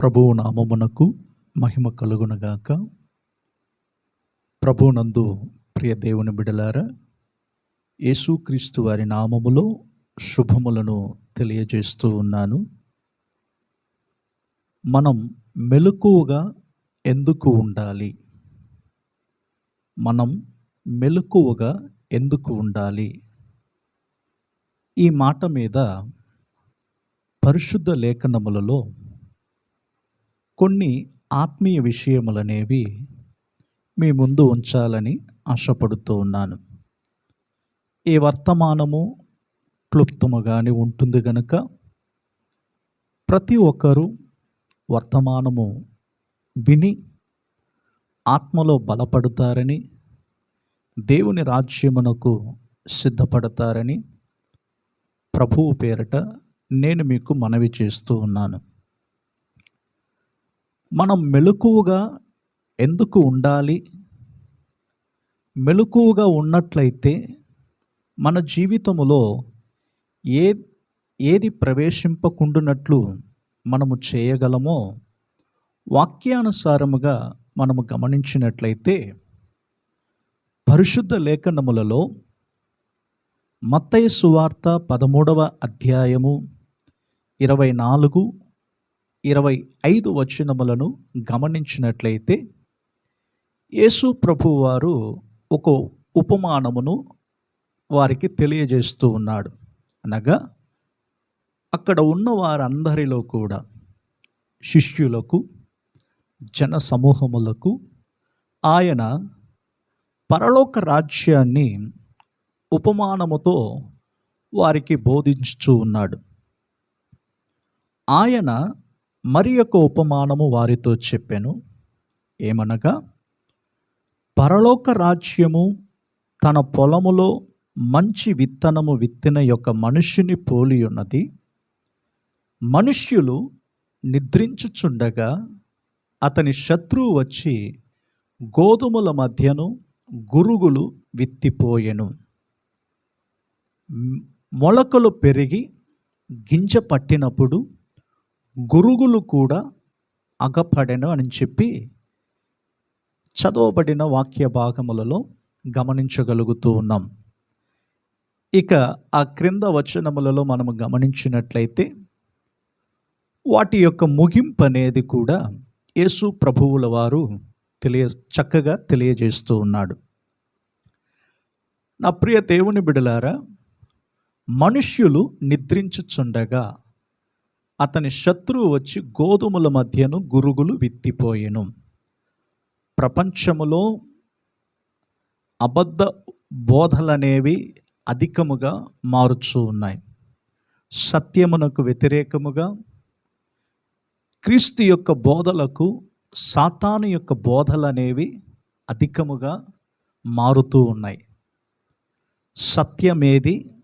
ప్రభువు నామమునకు మహిమ కలుగునగాక. ప్రభునందు ప్రియ దేవుని బిడలారా యేసుక్రీస్తు వారి నామములో శుభములను తెలియజేస్తూ ఉన్నాను. మనం మెలకువగా ఎందుకు ఉండాలి? మనం మెలకువగా ఎందుకు ఉండాలి? ఈ మాట మీద పరిశుద్ధ లేఖనములలో కొన్ని ఆత్మీయ విషయములనేవి మీ ముందు ఉంచాలని ఆశపడుతూ ఉన్నాను. ఈ వర్తమానము క్లుప్తముగానే ఉంటుంది గనుక ప్రతి ఒక్కరూ వర్తమానము విని ఆత్మలో బలపడతారని దేవుని రాజ్యమునకు సిద్ధపడతారని ప్రభువు పేరట నేను మీకు మనవి చేస్తూ ఉన్నాను. మనం మెలకువగా ఎందుకు ఉండాలి? మెలకువగా ఉన్నట్లయితే మన జీవితములో ఏ ఏది ప్రవేశింపకుండునట్లు మనము చేయగలమో వాక్యానుసారముగా మనము గమనించినట్లయితే పరిశుద్ధ లేఖనములలో మత్తయ సువార్త పదమూడవ అధ్యాయము ఇరవై నాలుగు ఇరవై ఐదు వచనములను గమనించినట్లయితే యేసు ప్రభు వారు ఒక ఉపమానమును వారికి తెలియజేస్తూ ఉన్నాడు. అనగా అక్కడ ఉన్న వారందరిలో కూడా శిష్యులకు జన సమూహములకు ఆయన పరలోక రాజ్యాన్ని ఉపమానముతో వారికి బోధించుచూ ఉన్నాడు. ఆయన మరి యొక్క ఉపమానము వారితో చెప్పాను. ఏమనగా పరలోక రాజ్యము తన పొలములో మంచి విత్తనము విత్తిన యొక్క మనుష్యుని పోలి ఉన్నది. మనుష్యులు నిద్రించుచుండగా అతని శత్రువు వచ్చి గోధుమల మధ్యను గురుగులు విత్తిపోయెను. మొలకలు పెరిగి గింజ పట్టినప్పుడు గురుగులు కూడా అగపడెను అని చెప్పి చదవబడిన వాక్య భాగములలో గమనించగలుగుతూ ఉన్నాం. ఇక ఆ క్రింద వచనములలో మనము గమనించినట్లయితే వాటి యొక్క ముగింపు అనేది కూడా యేసు ప్రభువుల వారు తెలియ చక్కగా తెలియజేస్తూ ఉన్నాడు. నా ప్రియ దేవుని బిడలారా మనుష్యులు నిద్రించుచుండగా అతని శత్రువు వచ్చి గోధుమల మధ్యను గురుగులు విత్తిపోయెను. ప్రపంచములో అబద్ధ బోధలనేవి అధికముగా మారుచూ ఉన్నాయి. సత్యమునకు వ్యతిరేకముగా క్రీస్తు యొక్క బోధలకు సాతాను యొక్క బోధలు అనేవి అధికముగా మారుతూ ఉన్నాయి. సత్యమేది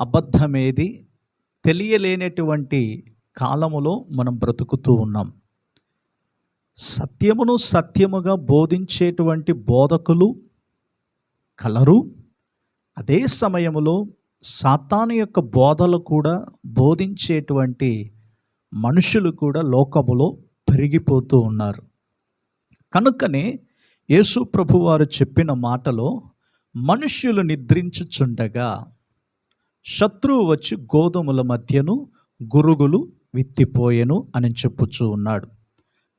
అబద్ధమేది తెలియలేనటువంటి కాలములో మనం బ్రతుకుతూ ఉన్నాం. సత్యమును సత్యముగా బోధించేటువంటి బోధకులు కలరు. అదే సమయంలో సాతాను యొక్క బోధలు కూడా బోధించేటువంటి మనుషులు కూడా లోకములో పెరిగిపోతూ ఉన్నారు. కనుకనే యేసు ప్రభు వారు చెప్పిన మాటలో మనుష్యులు నిద్రించుచుండగా శత్రువు వచ్చి గోధుమల మధ్యను గురుగులు విత్తిపోయెను అని చెప్పుచూ ఉన్నాడు.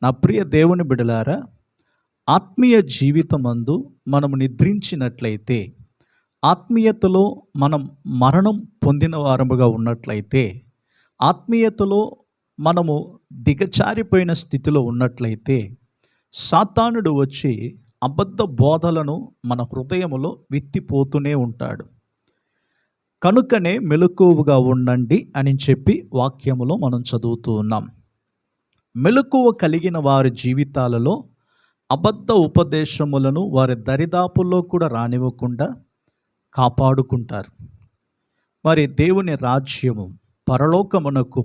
నా ప్రియ దేవుని బిడలారా ఆత్మీయ జీవితమందు మనం నిద్రించినట్లయితే ఆత్మీయతలో మనం మరణం పొందిన వారముగా ఉన్నట్లయితే ఆత్మీయతలో మనము దిగచారిపోయిన స్థితిలో ఉన్నట్లయితే సాతానుడు వచ్చి అబద్ధ బోధలను మన హృదయములో విత్తిపోతూనే ఉంటాడు. కనుకనే మెలకువగా ఉండండి అని చెప్పి వాక్యములో మనం చదువుతూ ఉన్నాం. మెలకువ కలిగిన వారి జీవితాలలో అబద్ధ ఉపదేశములను వారి దరిదాపుల్లో కూడా రానివ్వకుండా కాపాడుకుంటారు. మరి దేవుని రాజ్యము పరలోకమునకు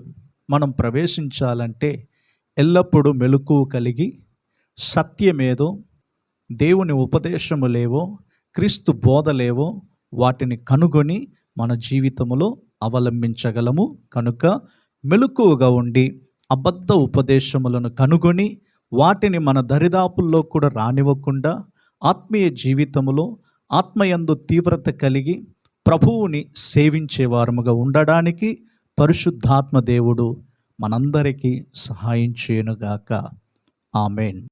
మనం ప్రవేశించాలంటే ఎల్లప్పుడూ మెలకువ కలిగి సత్యమేదో దేవుని ఉపదేశములేవో క్రీస్తు బోధలేవో వాటిని కనుగొని మన జీవితంలో అవలంబించగలము. కనుక మెలకువగా ఉండి అబద్ధ ఉపదేశములను కనుగొని వాటిని మన దరిదాపుల్లో కూడా రానివ్వకుండా ఆత్మీయ జీవితములో ఆత్మయందు తీవ్రత కలిగి ప్రభువుని సేవించేవారముగా ఉండడానికి పరిశుద్ధాత్మ దేవుడు మనందరికీ సహాయం చేయనుగాక. ఆమెన్.